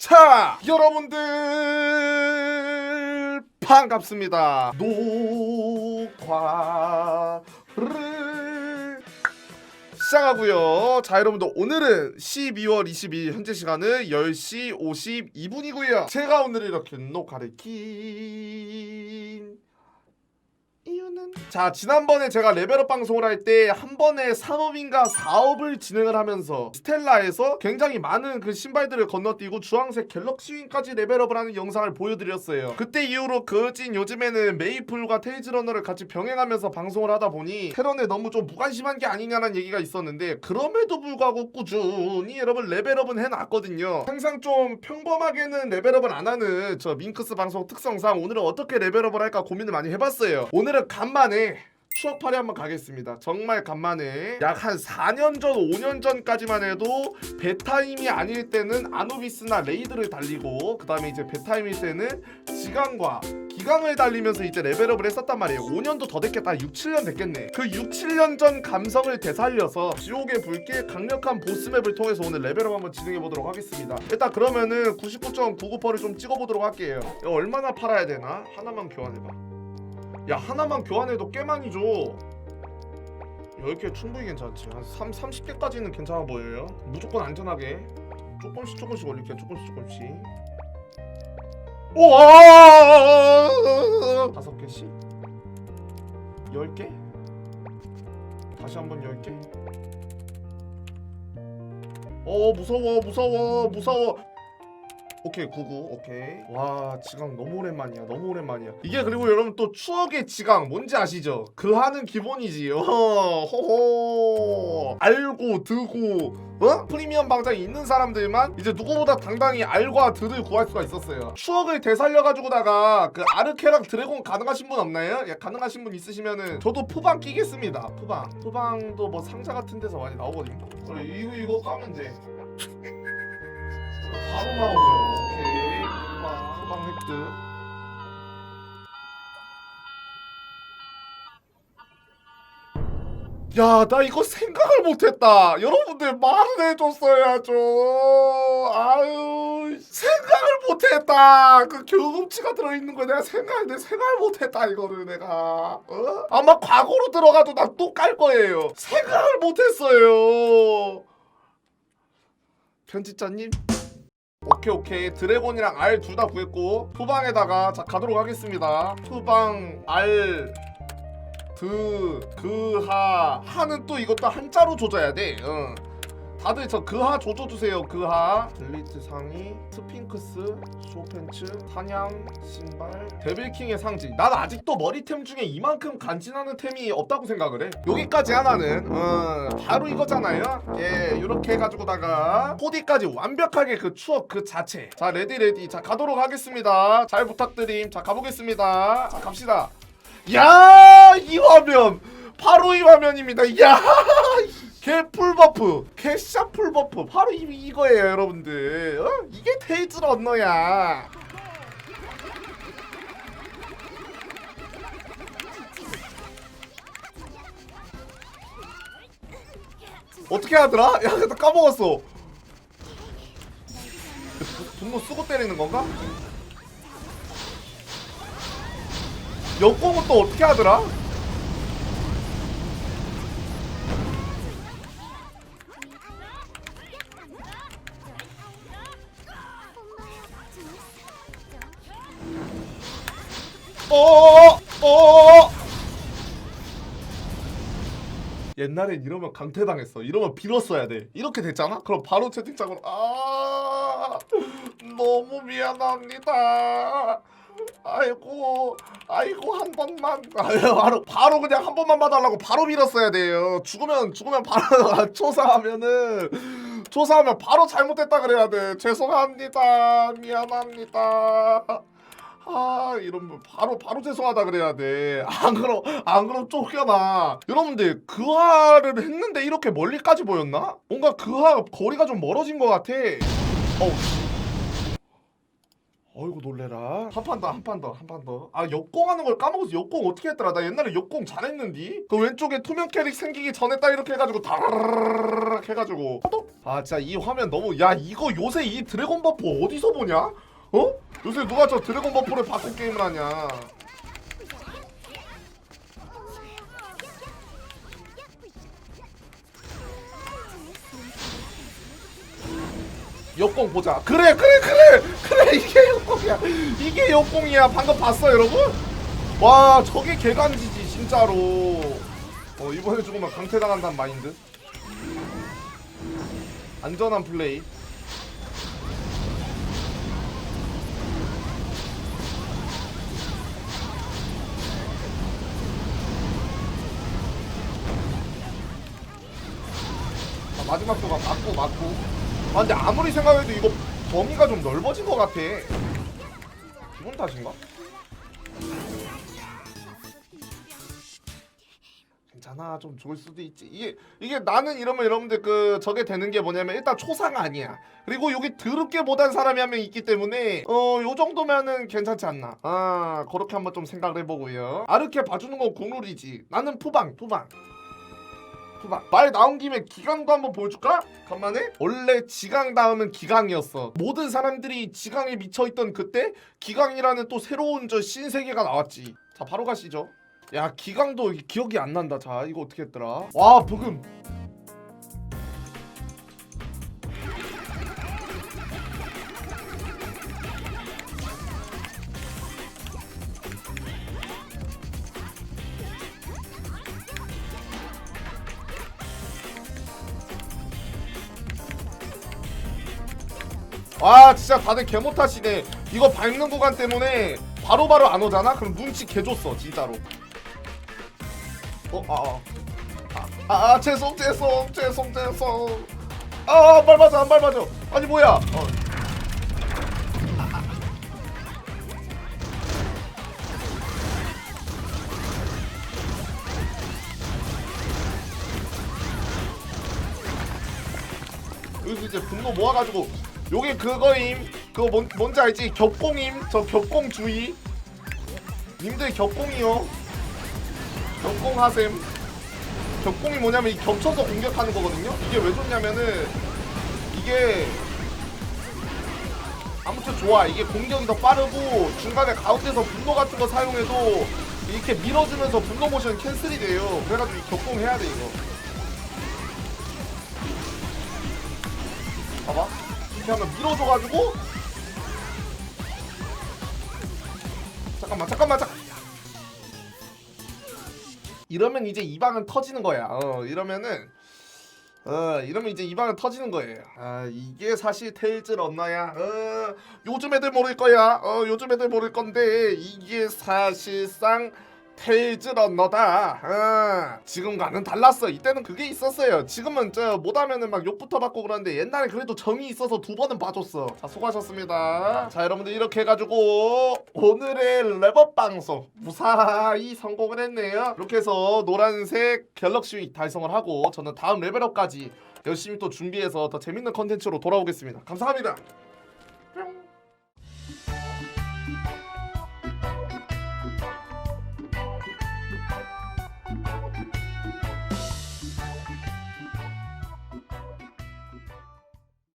자, 여러분들 반갑습니다. 녹화를 시작하고요. 자, 여러분들 오늘은 12월 22일 현재 시간은 10시 52분이고요. 제가 오늘 이렇게 녹화를 킨 이유는? 자 지난번에 제가 레벨업 방송을 할 때 한 번에 3업인가 4업을 진행을 하면서 스텔라에서 굉장히 많은 그 신발들을 건너뛰고 주황색 갤럭시윙까지 레벨업을 하는 영상을 보여드렸어요. 그때 이후로 그진 요즘에는 메이플과 테이즈러너를 같이 병행하면서 방송을 하다 보니 테런에 너무 좀 무관심한 게 아니냐는 얘기가 있었는데 그럼에도 불구하고 꾸준히 여러분 레벨업은 해놨거든요. 항상 좀 평범하게는 레벨업을 안 하는 저 밍크스 방송 특성상 오늘은 어떻게 레벨업을 할까 고민을 많이 해봤어요. 오늘은 간만에 추억팔이 한번 가겠습니다. 정말 간만에 약 한 4년 전, 5년 전까지만 해도 베타임이 아닐 때는 아누비스나 레이드를 달리고 그 다음에 이제 베타임일 때는 지강과 기강을 달리면서 이제 레벨업을 했었단 말이에요. 5년도 더 됐겠다. 6, 7년 됐겠네. 그 6, 7년 전 감성을 되살려서 지옥의 불길 강력한 보스맵을 통해서 오늘 레벨업 한번 진행해 보도록 하겠습니다. 일단 그러면은 99.99%를 좀 찍어보도록 할게요. 얼마나 팔아야 되나? 하나만 교환해봐. 야 하나만 교환해도 꽤 많이 줘. 10개 충분히 괜찮지. 한 3, 30개까지는 괜찮아 보여요? 무조건 안전하게. 조금씩 조금씩 올릴게 조금씩 조금씩. 우와! 다섯 개씩? 10개? 다시 한번 10개? 어 무서워 무서워 무서워 오케이 99 오케이. 와 지강 너무 오랜만이야. 너무 오랜만이야. 이게 그리고 여러분 또 추억의 지강 뭔지 아시죠? 그 하는 기본이지. 어 호호. 알고 드고. 어? 프리미엄 방장이 있는 사람들만 이제 누구보다 당당히 알과 드를 구할 수가 있었어요. 추억을 되살려가지고다가 그 아르케랑 드래곤 가능하신 분 없나요? 예, 가능하신 분 있으시면은 저도 푸방 끼겠습니다. 푸방. 푸방도 뭐 상자 같은 데서 많이 나오거든요. 그래 이거 이거 까면 돼 바로 나오죠. 오케이. 후방, 획득. 야, 나 이거 생각을 못했다. 여러분들 말을 해줬어야죠. 아유, 생각을 못했다. 그 경험치가 들어있는 거 내가 생각, 내 생각을 못했다 이거를 내가. 어? 아마 과거로 들어가도 나또깔 거예요. 생각을 못했어요. 편집자님. 오케이 오케이. 드래곤이랑 알 둘 다 구했고 후방에다가 자 가도록 하겠습니다. 후방 알 드, 그 하. 하는 또 이것도 한자로 조져야 돼. 응. 다들 저 그하 조져주세요 그하. 블리츠 상의 스핑크스 쇼팬츠 사냥 신발. 데빌킹의 상징. 난 아직도 머리템 중에 이만큼 간지나는 템이 없다고 생각을 해. 여기까지 하나는 어, 바로 이거잖아요. 예 이렇게 해가지고다가 코디까지 완벽하게 그 추억 그 자체. 자 레디 레디. 자 가도록 하겠습니다. 잘 부탁드림. 자 가보겠습니다. 자 갑시다. 야이 화면. 바로 이 화면입니다. 야 개 풀버프 개샤 풀버프 바로 이, 이거예요 여러분들 어? 이게 테이즈 런너야 어떻게 하더라? 야, 나 까먹었어. 분노 쓰고 때리는 건가? 역공은 또 어떻게 하더라? 옛날엔 이러면 강퇴당했어. 이러면 빌었어야 돼. 이렇게 됐잖아? 그럼 바로 채팅창으로 아 너무 미안합니다. 아이고 아이고 한 번만 바로 바로 그냥 한 번만 봐달라고 바로 빌었어야 돼요. 죽으면 죽으면 바로 조사하면은 조사하면 바로 잘못했다 그래야 돼. 죄송합니다. 미안합니다. 아 이러면 바로 바로 죄송하다 그래야 돼 안 그럼 안 그럼 쫓겨나 여러분들 그화를 했는데 이렇게 멀리까지 보였나? 뭔가 그화 거리가 좀 멀어진 것 같아. 어우 씨. 어이구 놀래라. 한 판 더 한 판 더 한 판 더 아 역공하는 걸 까먹어서 역공 어떻게 했더라? 나 옛날에 역공 잘했는디? 그 왼쪽에 투명 캐릭 생기기 전에 딱 이렇게 해가지고 다르르르 해가지고. 아 진짜 이 화면 너무 야 이거 요새 이 드래곤 버프 어디서 보냐 어? 요새 누가 저 드래곤 버프를 바꾼 게임을 하냐 역공 보자. 그래, 그래, 그래, 그래. 이게 역공이야. 이게 역공이야. 방금 봤어, 여러분? 와, 저게 개간지지, 진짜로. 어, 이번에 죽으면 강퇴당한다는 마인드. 안전한 플레이. 아, 마지막 도가 맞고 맞고. 아 근데 아무리 생각해도 이거 범위가 좀 넓어진 것 같아. 기분 탓인가? 괜찮아. 좀 좋을 수도 있지. 이게 이게 나는 이러면 여러분들 그 저게 되는 게 뭐냐면 일단 초상 아니야. 그리고 여기 더럽게 못한 사람이 한 명 있기 때문에 어 요 정도면은 괜찮지 않나. 아 그렇게 한번 좀 생각을 해보고요. 아르케 봐주는 건 국룰이지. 나는 푸방 푸방 푸방 말 나온 김에 기강도 한번 보여줄까? 간만에? 원래 지강 다음은 기강이었어. 모든 사람들이 지강에 미쳐있던 그때 기강이라는 또 새로운 저 신세계가 나왔지. 자 바로 가시죠. 야 기강도 기억이 안 난다. 자 이거 어떻게 했더라? 와 부금 와 진짜 다들 개못하시네 이거 밟는 구간 때문에 바로바로 안 오잖아? 그럼 눈치 개줬어 진짜로 어? 아, 아. 아, 아, 아 죄송 죄송 죄송 죄송 아 밟아줘 안 밟아줘 아니 뭐야 어. 여기서 이제 분노 모아가지고 요게 그거임. 그거 뭔, 뭔지 알지? 격공임. 저 격공 주의. 님들 격공이요. 격공하셈. 격공이 뭐냐면 이 겹쳐서 공격하는 거거든요? 이게 왜 좋냐면은 이게 아무튼 좋아. 이게 공격이 더 빠르고 중간에 가운데서 분노 같은 거 사용해도 이렇게 밀어주면서 분노 모션 캔슬이 돼요. 그래가지고 이 격공 해야 돼 이거. 봐봐 이렇게 하면 밀어줘가지고. 잠깐만 잠깐만 잠깐 이러면 이제 이 방은 터지는 거야. 어 이러면은 어 이러면 이제 이 방은 터지는 거예요. 아 이게 사실 테일즈 런너야? 어 요즘 애들 모를 거야. 어 요즘 애들 모를 건데 이게 사실상 테일즈 런너다. 어 지금과는 달랐어. 이때는 그게 있었어요. 지금은 저 못하면은 막 욕부터 받고 그러는데 옛날에 그래도 정이 있어서 두 번은 봐줬어. 자 수고하셨습니다. 자 여러분들 이렇게 해가지고 오늘의 랩업 방송 무사히 성공을 했네요. 이렇게 해서 노란색 갤럭시 달성을 하고 저는 다음 레벨업까지 열심히 또 준비해서 더 재밌는 컨텐츠로 돌아오겠습니다. 감사합니다